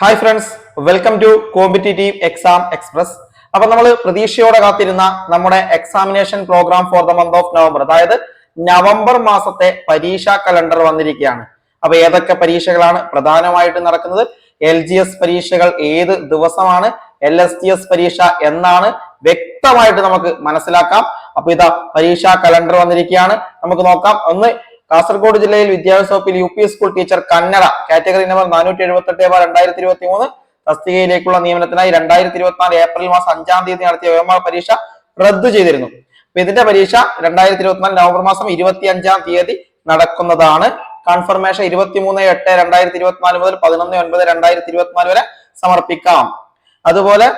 Hi friends welcome to competitive exam express അപ്പൊ നമ്മൾ പ്രതീക്ഷയോടെ കാത്തിരുന്ന നമ്മുടെ examination programme for the month of November അതായത് നവംബർ മാസത്തെ പരീക്ഷാ കലണ്ടർ വന്നിരിക്കുകയാണ്. അപ്പൊ ഏതൊക്കെ പരീക്ഷകളാണ് പ്രധാനമായിട്ട് നടക്കുന്നത്? എൽ ജി എസ് പരീക്ഷകൾ ഏത് ദിവസമാണ്? എൽ എസ് ടി എസ് പരീക്ഷ എന്നാണ് വ്യക്തമായിട്ട് നമുക്ക് മനസ്സിലാക്കാം. അപ്പൊ ഇതാ പരീക്ഷാ കലണ്ടർ വന്നിരിക്കുകയാണ്. നമുക്ക് നോക്കാം. ഒന്ന് കാസർഗോഡ് ജില്ലയിൽ വിദ്യാഭ്യാസ വകുപ്പിൽ U P school teacher Kannada category number നാനൂറ്റി എഴുപത്തി എട്ട് ബാർ രണ്ടായിരത്തി ഇരുപത്തി മൂന്ന് തസ്തികയിലേക്കുള്ള നിയമനത്തിനായി രണ്ടായിരത്തി ഇരുപത്തിനാല് ഏപ്രിൽ മാസം അഞ്ചാം തീയതി നടത്തിയ വ്യോമ പരീക്ഷ റദ്ദു ചെയ്തിരുന്നു. അപ്പൊ ഇതിന്റെ പരീക്ഷ രണ്ടായിരത്തി ഇരുപത്തിനാല് നവംബർ മാസം ഇരുപത്തി അഞ്ചാം തീയതി നടക്കുന്നതാണ്. കൺഫർമേഷൻ ഇരുപത്തിമൂന്ന് എട്ട് രണ്ടായിരത്തി ഇരുപത്തിനാല് മുതൽ പതിനൊന്ന് ഒൻപത് രണ്ടായിരത്തി ഇരുപത്തിനാല് വരെ സമർപ്പിക്കാം. അതുപോലെ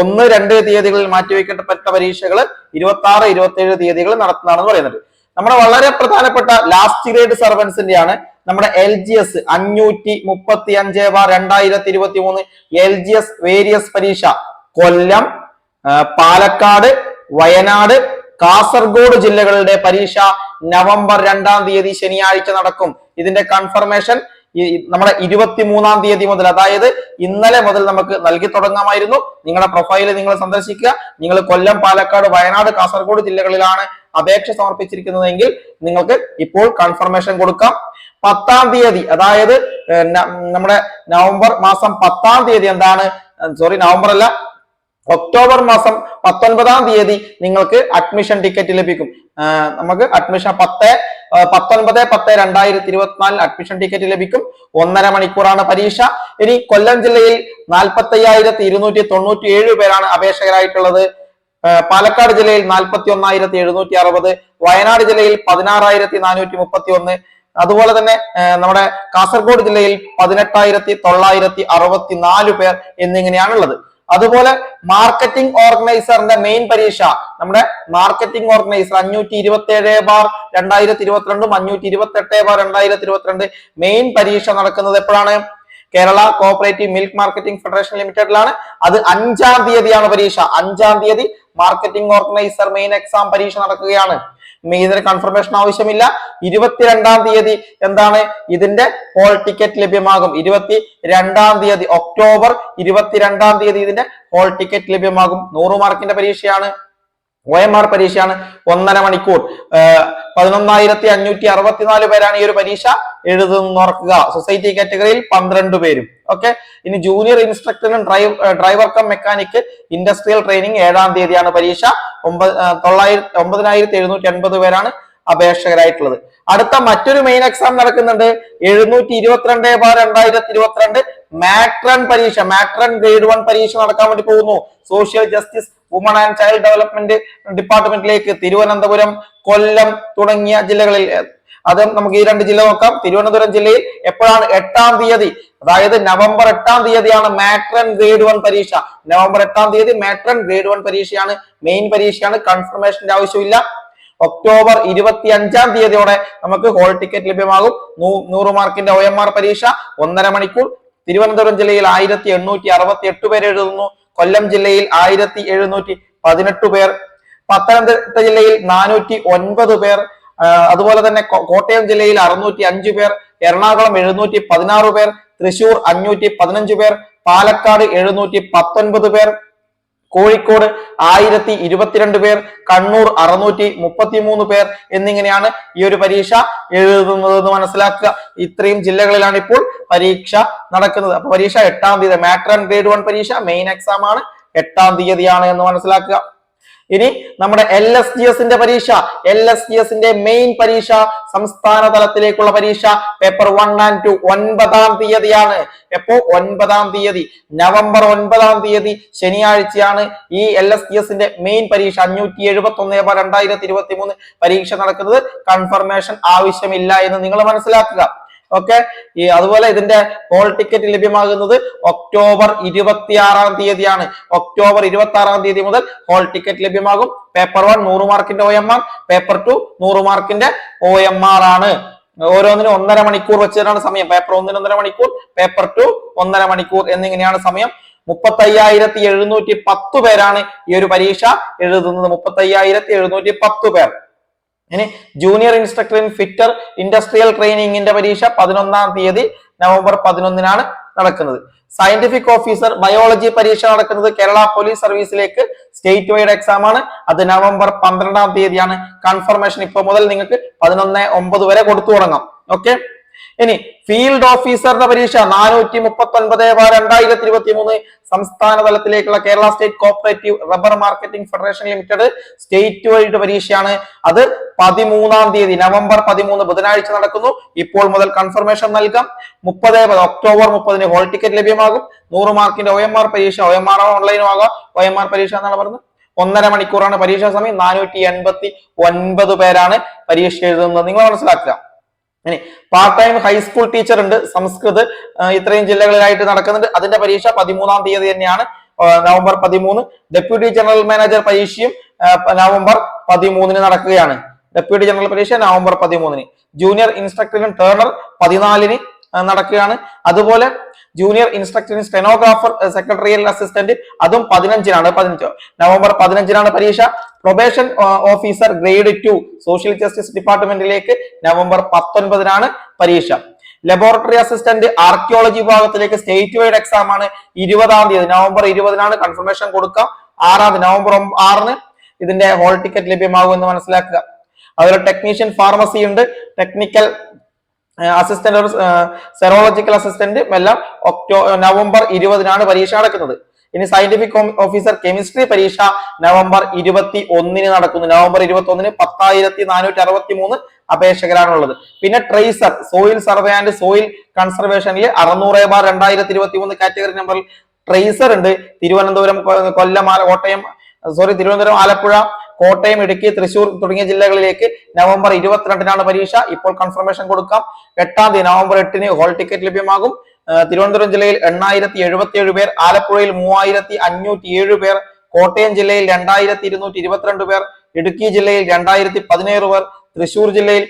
ഒന്ന് രണ്ട് തീയതികളിൽ മാറ്റിവെക്കപ്പെട്ട പരീക്ഷകൾ ഇരുപത്തി ആറ് ഇരുപത്തി ഏഴ് തീയതികൾ നടത്തുന്നതാണെന്ന് പറയുന്നത് നമ്മുടെ വളരെ പ്രധാനപ്പെട്ട ലാസ്റ്റ് ഗ്രേഡ് സർവൻസിന്റെ ആണ് നമ്മുടെ എൽ ജി എസ് അഞ്ഞൂറ്റി മുപ്പത്തി അഞ്ച് ബാർ രണ്ടായിരത്തി ഇരുപത്തി മൂന്ന് എൽ ജി എസ് വേരിയസ് പരീക്ഷ. കൊല്ലം പാലക്കാട് വയനാട് കാസർഗോഡ് ജില്ലകളുടെ പരീക്ഷ നവംബർ രണ്ടാം തീയതി ശനിയാഴ്ച നടക്കും. ഇതിന്റെ കൺഫർമേഷൻ നമ്മുടെ ഇരുപത്തി മൂന്നാം തീയതി മുതൽ അതായത് ഇന്നലെ മുതൽ നമുക്ക് നൽകി തുടങ്ങാമായിരുന്നു. നിങ്ങളുടെ പ്രൊഫൈൽ നിങ്ങൾ സന്ദർശിക്കുക. നിങ്ങൾ കൊല്ലം പാലക്കാട് വയനാട് കാസർഗോഡ് ജില്ലകളിലാണ് അപേക്ഷ സമർപ്പിച്ചിരിക്കുന്നതെങ്കിൽ നിങ്ങൾക്ക് ഇപ്പോൾ കൺഫർമേഷൻ കൊടുക്കാം. പത്താം തീയതി അതായത് നമ്മുടെ നവംബർ മാസം പത്താം തീയതി എന്താണ്? സോറി നവംബർ അല്ല ഒക്ടോബർ മാസം പത്തൊൻപതാം തീയതി നിങ്ങൾക്ക് അഡ്മിഷൻ ടിക്കറ്റ് ലഭിക്കും. നമുക്ക് അഡ്മിഷൻ പത്ത് പത്തൊൻപത് പത്ത് രണ്ടായിരത്തി ഇരുപത്തിനാലിൽ അഡ്മിഷൻ ടിക്കറ്റ് ലഭിക്കും. ഒന്നര മണിക്കൂറാണ് പരീക്ഷ. ഇനി കൊല്ലം ജില്ലയിൽ നാൽപ്പത്തി അയ്യായിരത്തി ഇരുന്നൂറ്റി തൊണ്ണൂറ്റി ഏഴ് പേരാണ് അപേക്ഷകരായിട്ടുള്ളത്. പാലക്കാട് ജില്ലയിൽ നാൽപ്പത്തി ഒന്നായിരത്തി എഴുന്നൂറ്റി അറുപത് വയനാട് ജില്ലയിൽ പതിനാറായിരത്തി നാനൂറ്റി മുപ്പത്തി ഒന്ന് അതുപോലെ തന്നെ നമ്മുടെ കാസർഗോഡ് ജില്ലയിൽ പതിനെട്ടായിരത്തി തൊള്ളായിരത്തി അറുപത്തി നാല് പേർ എന്നിങ്ങനെയാണുള്ളത്. അതുപോലെ മാർക്കറ്റിംഗ് ഓർഗനൈസറിന്റെ മെയിൻ പരീക്ഷ നമ്മുടെ മാർക്കറ്റിംഗ് ഓർഗനൈസർ അഞ്ഞൂറ്റി ഇരുപത്തി ഏഴ് ബാർ രണ്ടായിരത്തി ഇരുപത്തിരണ്ടും അഞ്ഞൂറ്റി ഇരുപത്തി എട്ട് ബാർ രണ്ടായിരത്തി ഇരുപത്തിരണ്ട് മെയിൻ പരീക്ഷ നടക്കുന്നത് എപ്പോഴാണ്? Kerala cooperative milk marketing federation ലിമിറ്റഡിലാണ്. അത് അഞ്ചാം തീയതിയാണ് പരീക്ഷ. അഞ്ചാം തീയതി മാർക്കറ്റിംഗ് ഓർഗനൈസർ മെയിൻ എക്സാം പരീക്ഷ നടക്കുകയാണ്. ഇതിന് കൺഫർമേഷൻ ആവശ്യമില്ല. ഇരുപത്തിരണ്ടാം തീയതി എന്താണ്? ഇതിന്റെ ഹോൾ ടിക്കറ്റ് ലഭ്യമാകും. ഇരുപത്തി രണ്ടാം തീയതി ഒക്ടോബർ ഇരുപത്തിരണ്ടാം തീയതി ഇതിന്റെ ഹോൾ ടിക്കറ്റ് ലഭ്യമാകും. നൂറ് മാർക്കിന്റെ പരീക്ഷയാണ്. ഒ എം ആർ പരീക്ഷയാണ്. ഒന്നര മണിക്കൂർ. പതിനൊന്നായിരത്തി അഞ്ഞൂറ്റി അറുപത്തിനാല് പേരാണ് ഈ ഒരു പരീക്ഷ എഴുതുന്ന ഓർക്കുക. സൊസൈറ്റി കാറ്റഗറിയിൽ പന്ത്രണ്ട് പേരും. ഓക്കെ ഇനി junior ഇൻസ്ട്രക്ടറിനും drive driver cum mechanic industrial training ഏഴാം തീയതിയാണ് പരീക്ഷ. ഒമ്പത് തൊള്ളായിരത്തി ഒമ്പതിനായിരത്തി എഴുന്നൂറ്റി എൺപത് പേരാണ് അപേക്ഷകരായിട്ടുള്ളത്. അടുത്ത മറ്റൊരു മെയിൻ എക്സാം നടക്കുന്നുണ്ട്. എഴുന്നൂറ്റി ഇരുപത്തിരണ്ട് ബാർ രണ്ടായിരത്തി ഇരുപത്തിരണ്ട് മാട്രൺ പരീക്ഷ മാട്രൺ ഗ്രേഡ് വൺ പരീക്ഷ നടക്കാൻ വേണ്ടി പോകുന്നു. Social justice woman and child development ഡിപ്പാർട്ട്മെന്റിലേക്ക് Thiruvananthapuram Kollam തുടങ്ങിയ ജില്ലകളിൽ. അത് നമുക്ക് ഈ രണ്ട് ജില്ല നോക്കാം. തിരുവനന്തപുരം ജില്ലയിൽ എപ്പോഴാണ്? എട്ടാം തീയതി. അതായത് നവംബർ എട്ടാം തീയതിയാണ് മാട്രൺ ഗ്രേഡ് വൺ പരീക്ഷ. നവംബർ എട്ടാം തീയതി മാട്രൺ ഗ്രേഡ് വൺ പരീക്ഷയാണ്. മെയിൻ പരീക്ഷയാണ്. കൺഫർമേഷന്റെ ആവശ്യമില്ല. ഒക്ടോബർ ഇരുപത്തി അഞ്ചാം തീയതിയോടെ നമുക്ക് ഹോൾ ടിക്കറ്റ് ലഭ്യമാകും. നൂറ് മാർക്കിന്റെ ഒ എം ആർ പരീക്ഷ. ഒന്നര മണിക്കൂർ തിരുവനന്തപുരം ജില്ലയിൽ ആയിരത്തി എണ്ണൂറ്റി അറുപത്തി എട്ട് പേർ എഴുതുന്നു. കൊല്ലം ജില്ലയിൽ ആയിരത്തി എഴുന്നൂറ്റി പതിനെട്ട് പേർ. പത്തനംതിട്ട ജില്ലയിൽ നാനൂറ്റി ഒൻപത് പേർ. അതുപോലെ തന്നെ കോട്ടയം ജില്ലയിൽ അറുന്നൂറ്റി അഞ്ച് പേർ. എറണാകുളം എഴുന്നൂറ്റി പതിനാറ് പേർ. തൃശൂർ അഞ്ഞൂറ്റി പതിനഞ്ച് പേർ. പാലക്കാട് എഴുന്നൂറ്റി പത്തൊൻപത് പേർ. കോഴിക്കോട് ആയിരത്തി ഇരുപത്തിരണ്ട് പേർ. കണ്ണൂർ അറുന്നൂറ്റി മുപ്പത്തി മൂന്ന് പേർ എന്നിങ്ങനെയാണ് ഈ ഒരു പരീക്ഷ എഴുതുന്നത് എന്ന് മനസ്സിലാക്കുക. ഇത്രയും ജില്ലകളിലാണ് ഇപ്പോൾ പരീക്ഷ നടക്കുന്നത്. അപ്പൊ പരീക്ഷ എട്ടാം തീയതി മാറ്റർ ആൻഡ് ഗ്രേഡ് വൺ പരീക്ഷ മെയിൻ എക്സാം ആണ്. എട്ടാം തീയതിയാണ് എന്ന് മനസ്സിലാക്കുക. ഇനി നമ്മുടെ എൽ എസ് ജി എസിന്റെ പരീക്ഷ. എൽ എസ് ജി എസിന്റെ മെയിൻ പരീക്ഷ സംസ്ഥാന തലത്തിലേക്കുള്ള പരീക്ഷ പേപ്പർ വൺ ആൻഡ് ടു ഒൻപതാം തീയതിയാണ്. എപ്പോ? ഒൻപതാം തീയതി. നവംബർ ഒൻപതാം തീയതി ശനിയാഴ്ചയാണ് ഈ എൽ എസ് ജി എസിന്റെ മെയിൻ പരീക്ഷ. അഞ്ഞൂറ്റി എഴുപത്തി ഒന്ന് രണ്ടായിരത്തി ഇരുപത്തി മൂന്ന് പരീക്ഷ നടക്കുന്നത്. കൺഫർമേഷൻ ആവശ്യമില്ല എന്ന് നിങ്ങൾ മനസ്സിലാക്കുക. ഓക്കെ? ഈ അതുപോലെ ഇതിന്റെ ഹോൾ ടിക്കറ്റ് ലഭ്യമാകുന്നത് ഒക്ടോബർ ഇരുപത്തിയാറാം തീയതിയാണ്. ഒക്ടോബർ ഇരുപത്തി ആറാം തീയതി മുതൽ ഹോൾ ടിക്കറ്റ് ലഭ്യമാകും. പേപ്പർ വൺ നൂറ് മാർക്കിന്റെ O M R paper two നൂറ് മാർക്കിന്റെ ഒ എം ആർ ആണ്. ഓരോന്നിനും ഒന്നര മണിക്കൂർ വെച്ചിട്ടാണ് സമയം. പേപ്പർ ഒന്നിന് ഒന്നര മണിക്കൂർ പേപ്പർ ടു ഒന്നര മണിക്കൂർ എന്നിങ്ങനെയാണ് സമയം. മുപ്പത്തി അയ്യായിരത്തി എഴുന്നൂറ്റി പത്ത് പേരാണ് ഈ ഒരു പരീക്ഷ എഴുതുന്നത്. മുപ്പത്തി അയ്യായിരത്തി എഴുന്നൂറ്റി പത്ത് പേർ. ഇനി junior instructor in fitter industrial ട്രെയിനിങ്ങിന്റെ പരീക്ഷ പതിനൊന്നാം തീയതി നവംബർ പതിനൊന്നിനാണ് നടക്കുന്നത്. സയന്റിഫിക് ഓഫീസർ ബയോളജി പരീക്ഷ നടക്കുന്നത് കേരള പോലീസ് സർവീസിലേക്ക് സ്റ്റേറ്റ് വൈഡ് എക്സാം ആണ്. അത് നവംബർ പന്ത്രണ്ടാം തീയതിയാണ്. കൺഫർമേഷൻ ഇപ്പൊ മുതൽ നിങ്ങൾക്ക് പതിനൊന്ന് ഒമ്പത് വരെ കൊടുത്തു തുടങ്ങാം. ഓക്കെ ഇനി ഫീൽഡ് ഓഫീസറുടെ പരീക്ഷ നാനൂറ്റി മുപ്പത്തി ഒൻപത് രണ്ടായിരത്തി ഇരുപത്തി മൂന്ന് സംസ്ഥാന തലത്തിലേക്കുള്ള Kerala state cooperative rubber marketing federation limited state wide പരീക്ഷയാണ്. അത് പതിമൂന്നാം തീയതി നവംബർ പതിമൂന്ന് ബുധനാഴ്ച നടക്കുന്നു. ഇപ്പോൾ മുതൽ കൺഫർമേഷൻ നൽകാം. മുപ്പത് ഒക്ടോബർ മുപ്പതിന് ഹോൾ ടിക്കറ്റ് ലഭ്യമാകും. നൂറ് മാർക്കിന്റെ ഒ എം ആർ പരീക്ഷ ഒ എം ആർ ഓൺലൈനും ആകാം. ഒ എം ആർ പരീക്ഷ എന്നാണ് പറഞ്ഞത്. ഒന്നര മണിക്കൂറാണ് പരീക്ഷാ സമയം. നാനൂറ്റി എൺപത്തി ഒൻപത് പേരാണ് പരീക്ഷ എഴുതുന്നത്. നിങ്ങൾ മനസ്സിലാക്കുക. ഇനി പാർട്ട് ടൈം ഹൈസ്കൂൾ ടീച്ചർ ഉണ്ട്. സംസ്കൃത് ഇത്രയും ജില്ലകളിലായിട്ട് നടക്കുന്നുണ്ട്. അതിന്റെ പരീക്ഷ പതിമൂന്നാം തീയതി തന്നെയാണ്. നവംബർ പതിമൂന്ന്. ഡെപ്യൂട്ടി ജനറൽ മാനേജർ പരീക്ഷയും നവംബർ പതിമൂന്നിന് നടക്കുകയാണ്. ഡെപ്യൂട്ടി ജനറൽ പരീക്ഷ നവംബർ പതിമൂന്നിന്. ജൂനിയർ ഇൻസ്ട്രക്ടറിനും ടേണർ പതിനാലിന് നടക്കുകയാണ്. അതുപോലെ ജൂനിയർ ഇൻസ്ട്രക്ടറിന് സ്റ്റെനോഗ്രാഫർ സെക്രട്ടറിയൽ അസിസ്റ്റന്റ് അതും പതിനഞ്ചിനാണ് പതിനഞ്ച്? നവംബർ പതിനഞ്ചിനാണ് പരീക്ഷ. Probation officer grade two social justice ഡിപ്പാർട്ട്മെന്റിലേക്ക് November പത്തൊൻപതിനാണ് പരീക്ഷ. ലബോറട്ടറി അസിസ്റ്റന്റ് ആർക്കിയോളജി വിഭാഗത്തിലേക്ക് സ്റ്റേറ്റ് വൈഡ് എക്സാം ആണ് ഇരുപതാം തീയതി. നവംബർ ഇരുപതിനാണ് കൺഫർമേഷൻ കൊടുക്കാം ആറാം നവംബർ ആറിന് ഇതിന്റെ ഹോൾ ടിക്കറ്റ് ലഭ്യമാകും എന്ന് മനസ്സിലാക്കുക. അതുപോലെ ടെക്നീഷ്യൻ ഫാർമസി ഉണ്ട്. ടെക്നിക്കൽ അസിസ്റ്റന്റ് സെറോളജിക്കൽ അസിസ്റ്റന്റ് എല്ലാം ഒക്ടോ നവംബർ ഇരുപതിനാണ് പരീക്ഷ നടക്കുന്നത്. ഇനി സയന്റിഫിക് ഓഫീസർ കെമിസ്ട്രി പരീക്ഷ നവംബർ ഇരുപത്തി ഒന്നിന് നടക്കുന്നു. നവംബർ ഇരുപത്തി ഒന്നിന് പത്തായിരത്തി നാനൂറ്റി അറുപത്തി മൂന്ന് അപേക്ഷകരാണുള്ളത്. പിന്നെ tracer soil survey and soil കൺസർവേഷനിൽ അറുന്നൂറ് ബാർ രണ്ടായിരത്തി ഇരുപത്തി മൂന്ന് കാറ്റഗറി നമ്പറിൽ ട്രേസർ ഉണ്ട്. തിരുവനന്തപുരം കൊല്ലം കോട്ടയം സോറി തിരുവനന്തപുരം ആലപ്പുഴ കോട്ടയം ഇടുക്കി തൃശൂർ തുടങ്ങിയ ജില്ലകളിലേക്ക് നവംബർ ഇരുപത്തിരണ്ടിനാണ് പരീക്ഷ. ഇപ്പോൾ കൺഫർമേഷൻ കൊടുക്കാം. എട്ടാം തീയതി നവംബർ എട്ടിന് ഹോൾ ടിക്കറ്റ് ലഭ്യമാകും. തിരുവനന്തപുരം ജില്ലയിൽ എണ്ണായിരത്തി എഴുപത്തി ഏഴ് പേർ ആലപ്പുഴയിൽ മൂവായിരത്തി അഞ്ഞൂറ്റി ഏഴ് പേർ കോട്ടയം ജില്ലയിൽ രണ്ടായിരത്തി ഇരുന്നൂറ്റി ഇരുപത്തിരണ്ട് പേർ ഇടുക്കി ജില്ലയിൽ രണ്ടായിരത്തി പതിനേഴ് പേർ തൃശൂർ ജില്ലയിൽ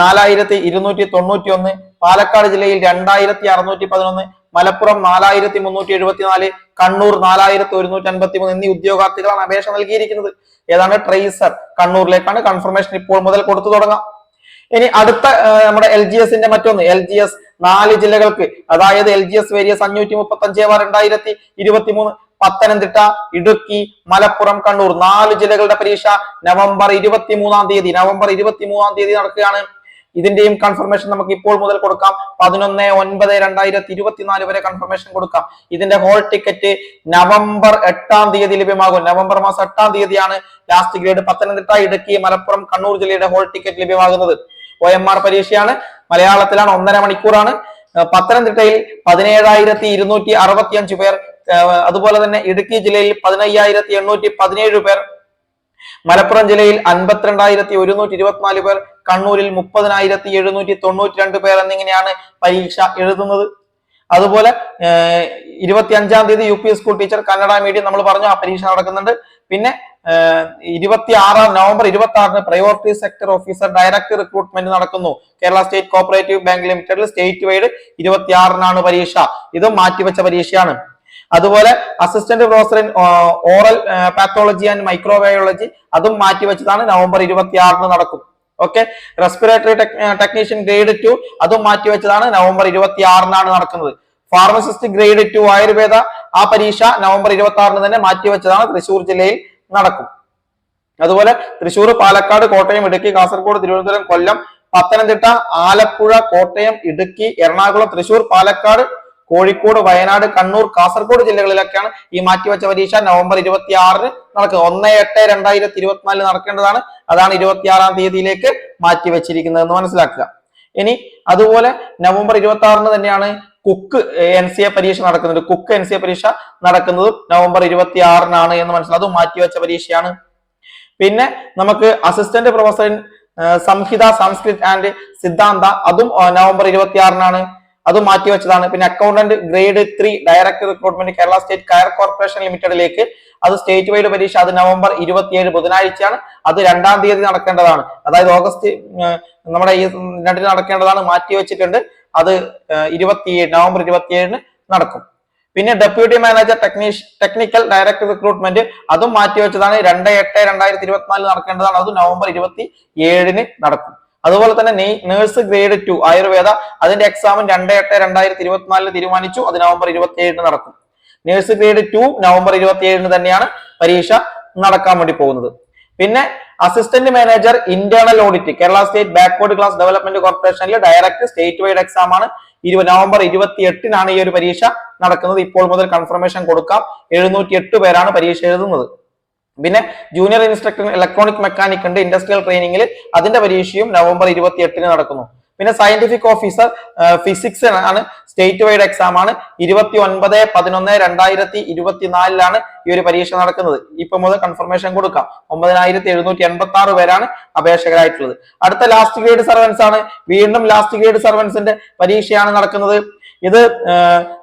നാലായിരത്തി ഇരുന്നൂറ്റി തൊണ്ണൂറ്റി ഒന്ന് പാലക്കാട് ജില്ലയിൽ രണ്ടായിരത്തി അറുന്നൂറ്റി പതിനൊന്ന് മലപ്പുറം നാലായിരത്തി മുന്നൂറ്റി എഴുപത്തിനാല് കണ്ണൂർ നാലായിരത്തി ഒരുന്നൂറ്റി അൻപത്തി മൂന്ന് എന്നീ ഉദ്യോഗാർത്ഥികളാണ് അപേക്ഷ നൽകിയിരിക്കുന്നത്. ഏതാണ് ട്രേസർ കണ്ണൂരിലേക്കാണ് കൺഫർമേഷൻ ഇപ്പോൾ മുതൽ കൊടുത്തു തുടങ്ങാം. ഇനി അടുത്ത നമ്മുടെ എൽ ജി എസിന്റെ മറ്റൊന്ന്. എൽ ജി എസ് നാല് ജില്ലകൾക്ക് അതായത് എൽ ജി എസ് വേരിയസ് അഞ്ഞൂറ്റി മുപ്പത്തി അഞ്ച് രണ്ടായിരത്തി ഇരുപത്തി മൂന്ന് പത്തനംതിട്ട ഇടുക്കി മലപ്പുറം കണ്ണൂർ. നാല് ജില്ലകളുടെ പരീക്ഷ നവംബർ ഇരുപത്തി മൂന്നാം തീയതി. നവംബർ ഇരുപത്തി മൂന്നാം തീയതി നടക്കുകയാണ്. ഇതിന്റെയും കൺഫർമേഷൻ നമുക്ക് ഇപ്പോൾ മുതൽ കൊടുക്കാം. പതിനൊന്ന് ഒൻപത് രണ്ടായിരത്തി ഇരുപത്തിനാല് വരെ കൺഫർമേഷൻ കൊടുക്കാം. ഇതിന്റെ ഹോൾ ടിക്കറ്റ് നവംബർ എട്ടാം തീയതി ലഭ്യമാകും. നവംബർ മാസം എട്ടാം തീയതിയാണ് ലാസ്റ്റ് ഗ്രേഡ് പത്തനംതിട്ട ഇടുക്കി മലപ്പുറം കണ്ണൂർ ജില്ലയുടെ ഹോൾ ടിക്കറ്റ് ലഭ്യമാകുന്നത്. ഒ എം ആർ പരീക്ഷയാണ്. മലയാളത്തിലാണ് ഒന്നര മണിക്കൂറാണ്. പത്തനംതിട്ടയിൽ പതിനേഴായിരത്തി ഇരുന്നൂറ്റി അറുപത്തി അഞ്ച് പേർ അതുപോലെ തന്നെ ഇടുക്കി ജില്ലയിൽ പതിനയ്യായിരത്തി എണ്ണൂറ്റി പതിനേഴ് പേർ മലപ്പുറം ജില്ലയിൽ അൻപത്തിരണ്ടായിരത്തി ഒരുന്നൂറ്റി ഇരുപത്തിനാല് പേർ കണ്ണൂരിൽ മുപ്പതിനായിരത്തി എഴുന്നൂറ്റി തൊണ്ണൂറ്റി രണ്ട് പേർ എന്നിങ്ങനെയാണ് പരീക്ഷ എഴുതുന്നത്. അതുപോലെ ഇരുപത്തി അഞ്ചാം തീയതി U P school teacher Kannada medium നമ്മൾ പറഞ്ഞു ആ പരീക്ഷ നടക്കുന്നുണ്ട്. പിന്നെ ഇരുപത്തി ആറാം നവംബർ ഇരുപത്തി ആറിന് priority sector officer direct recruitment നടക്കുന്നു. കേരള സ്റ്റേറ്റ് കോപ്പറേറ്റീവ് ബാങ്ക് ലിമിറ്റഡിൽ സ്റ്റേറ്റ് വൈഡ് ഇരുപത്തി ആറിനാണ് പരീക്ഷ. ഇതും മാറ്റിവെച്ച പരീക്ഷയാണ്. അതുപോലെ assistant professor in oral pathology and microbiology അതും മാറ്റിവെച്ചതാണ്. നവംബർ ഇരുപത്തി ആറിന് നടക്കും. Okay respiratory technician grade two അതും മാറ്റിവെച്ചതാണ് നവംബർ ഇരുപത്തി ആറിനാണ് നടക്കുന്നത്. Pharmacist grade two Ayurveda. ആ പരീക്ഷ നവംബർ ഇരുപത്തി ആറിന് തന്നെ മാറ്റിവെച്ചതാണ് തൃശൂർ ജില്ലയിൽ നടക്കും. അതുപോലെ തൃശൂർ പാലക്കാട് കോട്ടയം ഇടുക്കി കാസർഗോഡ് തിരുവനന്തപുരം കൊല്ലം പത്തനംതിട്ട ആലപ്പുഴ കോട്ടയം ഇടുക്കി എറണാകുളം തൃശൂർ പാലക്കാട് കോഴിക്കോട് വയനാട് കണ്ണൂർ കാസർഗോഡ് ജില്ലകളിലൊക്കെയാണ് ഈ മാറ്റിവെച്ച പരീക്ഷ. നവംബർ ഇരുപത്തി ആറിന് നടക്കുക. ഒന്ന് എട്ട് രണ്ടായിരത്തി ഇരുപത്തിനാലിൽ നടക്കേണ്ടതാണ്. അതാണ് ഇരുപത്തി ആറാം തീയതിയിലേക്ക് മാറ്റിവെച്ചിരിക്കുന്നത് എന്ന് മനസ്സിലാക്കുക. ഇനി അതുപോലെ നവംബർ ഇരുപത്തി ആറിന് തന്നെയാണ് കുക്ക് എൻ സി എ പരീക്ഷ നടക്കുന്നത്. കുക്ക് എൻ സി എ പരീക്ഷ നടക്കുന്നത് നവംബർ ഇരുപത്തി ആറിനാണ് എന്ന് മനസ്സിലാക്കും അതും മാറ്റിവെച്ച പരീക്ഷയാണ്. പിന്നെ നമുക്ക് assistant professor Samhita Sanskrit and Siddhanta അതും നവംബർ ഇരുപത്തി ആറിനാണ് അതും മാറ്റിവെച്ചതാണ് പിന്നെ accountant grade three direct recruitment Kerala state coir corporation ലിമിറ്റഡിലേക്ക് അത് സ്റ്റേറ്റ് വൈഡ് പരീക്ഷ അത് നവംബർ ഇരുപത്തിയേഴ് ബുധനാഴ്ചയാണ്. അത് രണ്ടാം തീയതി നടക്കേണ്ടതാണ്. അതായത് ഓഗസ്റ്റ് നമ്മുടെ ഈ രണ്ടിന് നടക്കേണ്ടതാണ് മാറ്റിവെച്ചിട്ടുണ്ട് അത് ഇരുപത്തിയേഴ് നവംബർ ഇരുപത്തിയേഴിന് നടക്കും. പിന്നെ deputy manager technic technical director recruitment അതും മാറ്റിവെച്ചതാണ് രണ്ട് എട്ട് രണ്ടായിരത്തി ഇരുപത്തിനാലിൽ നടക്കേണ്ടതാണ്. അത് നവംബർ ഇരുപത്തി ഏഴിന് നടക്കും. അതുപോലെ തന്നെ നേഴ്സ് ഗ്രേഡ് ടു ആയുർവേദ. അതിന്റെ എക്സാം രണ്ട് എട്ട് രണ്ടായിരത്തി ഇരുപത്തിനാലിന് തീരുമാനിച്ചു. അത് നവംബർ ഇരുപത്തി ഏഴിന് നടക്കും. നേഴ്സ് ഗ്രേഡ് ടു നവംബർ ഇരുപത്തി ഏഴിന് തന്നെയാണ് പരീക്ഷ നടക്കാൻ വേണ്ടി പോകുന്നത്. പിന്നെ assistant manager internal audit Kerala state backward class development കോർപ്പറേഷനിലെ ഡയറക്റ്റ് സ്റ്റേറ്റ് വൈഡ് എക്സാം ആണ്. ഇരുപത് നവംബർ ഇരുപത്തി എട്ടിനാണ് ഈ ഒരു പരീക്ഷ നടക്കുന്നത്. ഇപ്പോൾ മുതൽ കൺഫർമേഷൻ കൊടുക്കാം. എഴുന്നൂറ്റി എട്ട് പേരാണ് പരീക്ഷ എഴുതുന്നത്. പിന്നെ ജൂനിയർ ഇൻസ്ട്രക്ടർ ഇലക്ട്രോണിക് മെക്കാനിക് ഉണ്ട്. ഇൻഡസ്ട്രിയൽ ട്രെയിനിങ്ങിൽ അതിന്റെ പരീക്ഷയും നവംബർ ഇരുപത്തി എട്ടിന് നടക്കുന്നു. പിന്നെ സയന്റിഫിക് ഓഫീസർ ഫിസിക്സ് ആണ് സ്റ്റേറ്റ് വൈഡ് എക്സാം ആണ്. ഇരുപത്തി ഒൻപത് പതിനൊന്ന് രണ്ടായിരത്തി ഇരുപത്തിനാലിലാണ് ഈ ഒരു പരീക്ഷ നടക്കുന്നത്. ഇപ്പൊ മുതൽ കൺഫർമേഷൻ കൊടുക്കാം. ഒമ്പതിനായിരത്തി എഴുന്നൂറ്റി എൺപത്തി ആറ് പേരാണ് അപേക്ഷകരായിട്ടുള്ളത്. അടുത്ത ലാസ്റ്റ് ഗ്രേഡ് സർവൻസ് ആണ്. വീണ്ടും ലാസ്റ്റ് ഗ്രേഡ് സർവൻസിന്റെ പരീക്ഷയാണ് നടക്കുന്നത്. ഇത്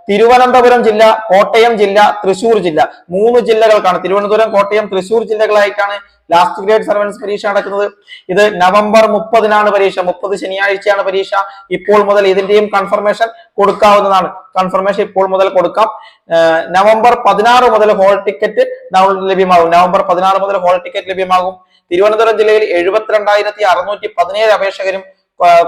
തിരുവനന്തപുരം ജില്ല കോട്ടയം ജില്ല തൃശൂർ ജില്ല. മൂന്ന് ജില്ലകൾക്കാണ്. തിരുവനന്തപുരം കോട്ടയം തൃശൂർ ജില്ലകളായിട്ടാണ് ലാസ്റ്റ് ഗ്രേഡ് സർവൻസ് പരീക്ഷ നടക്കുന്നത്. ഇത് നവംബർ മുപ്പതിനാണ് പരീക്ഷ. മുപ്പത് ശനിയാഴ്ചയാണ് പരീക്ഷ. ഇപ്പോൾ മുതൽ ഇതിന്റെയും കൺഫർമേഷൻ കൊടുക്കാവുന്നതാണ്. കൺഫർമേഷൻ ഇപ്പോൾ മുതൽ കൊടുക്കാം. നവംബർ പതിനാറ് മുതൽ ഹോൾ ടിക്കറ്റ് ഡൗൺലോഡ് ലഭ്യമാകും. നവംബർ പതിനാറ് മുതൽ ഹോൾ ടിക്കറ്റ് ലഭ്യമാകും. തിരുവനന്തപുരം ജില്ലയിൽ എഴുപത്തിരണ്ടായിരത്തി അറുന്നൂറ്റി പതിനേഴ് അപേക്ഷകരും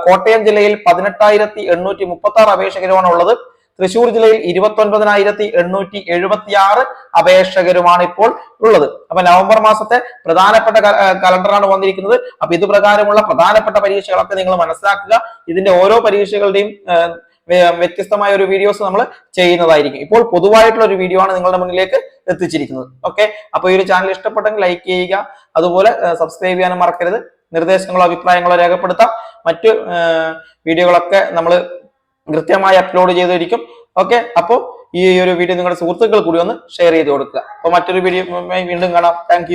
കോട്ടയം ജില്ലയിൽ പതിനെട്ടായിരത്തി എണ്ണൂറ്റി മുപ്പത്തി ആറ് അപേക്ഷകരുമാണ് ഉള്ളത്. തൃശൂർ ജില്ലയിൽ ഇരുപത്തി ഒൻപതിനായിരത്തി എണ്ണൂറ്റി എഴുപത്തി ആറ് അപേക്ഷകരുമാണ് ഇപ്പോൾ ഉള്ളത്. അപ്പൊ നവംബർ മാസത്തെ പ്രധാനപ്പെട്ട കലണ്ടറാണ് വന്നിരിക്കുന്നത്. അപ്പൊ ഇത് പ്രകാരമുള്ള പ്രധാനപ്പെട്ട പരീക്ഷകളൊക്കെ നിങ്ങൾ മനസ്സിലാക്കുക. ഇതിന്റെ ഓരോ പരീക്ഷകളുടെയും വ്യത്യസ്തമായ ഒരു വീഡിയോസ് നമ്മൾ ചെയ്യുന്നതായിരിക്കും. ഇപ്പോൾ പൊതുവായിട്ടുള്ള ഒരു വീഡിയോ ആണ് നിങ്ങളുടെ മുന്നിലേക്ക് എത്തിച്ചിരിക്കുന്നത്. ഓക്കെ? അപ്പൊ ഈ ഒരു ചാനൽ ഇഷ്ടപ്പെട്ടെങ്കിൽ ലൈക്ക് ചെയ്യുക. അതുപോലെ സബ്സ്ക്രൈബ് ചെയ്യാനും മറക്കരുത്. നിർദ്ദേശങ്ങളോ അഭിപ്രായങ്ങളോ രേഖപ്പെടുത്താം. മറ്റു വീഡിയോകളൊക്കെ നമ്മൾ കൃത്യമായി അപ്ലോഡ് ചെയ്തിരിക്കും. ഓക്കെ? അപ്പോൾ ഈ ഒരു വീഡിയോ നിങ്ങളുടെ സുഹൃത്തുക്കൾ കൂടി ഒന്ന് ഷെയർ ചെയ്ത് കൊടുക്കുക. അപ്പോൾ മറ്റൊരു വീഡിയോ വീണ്ടും കാണാം. താങ്ക്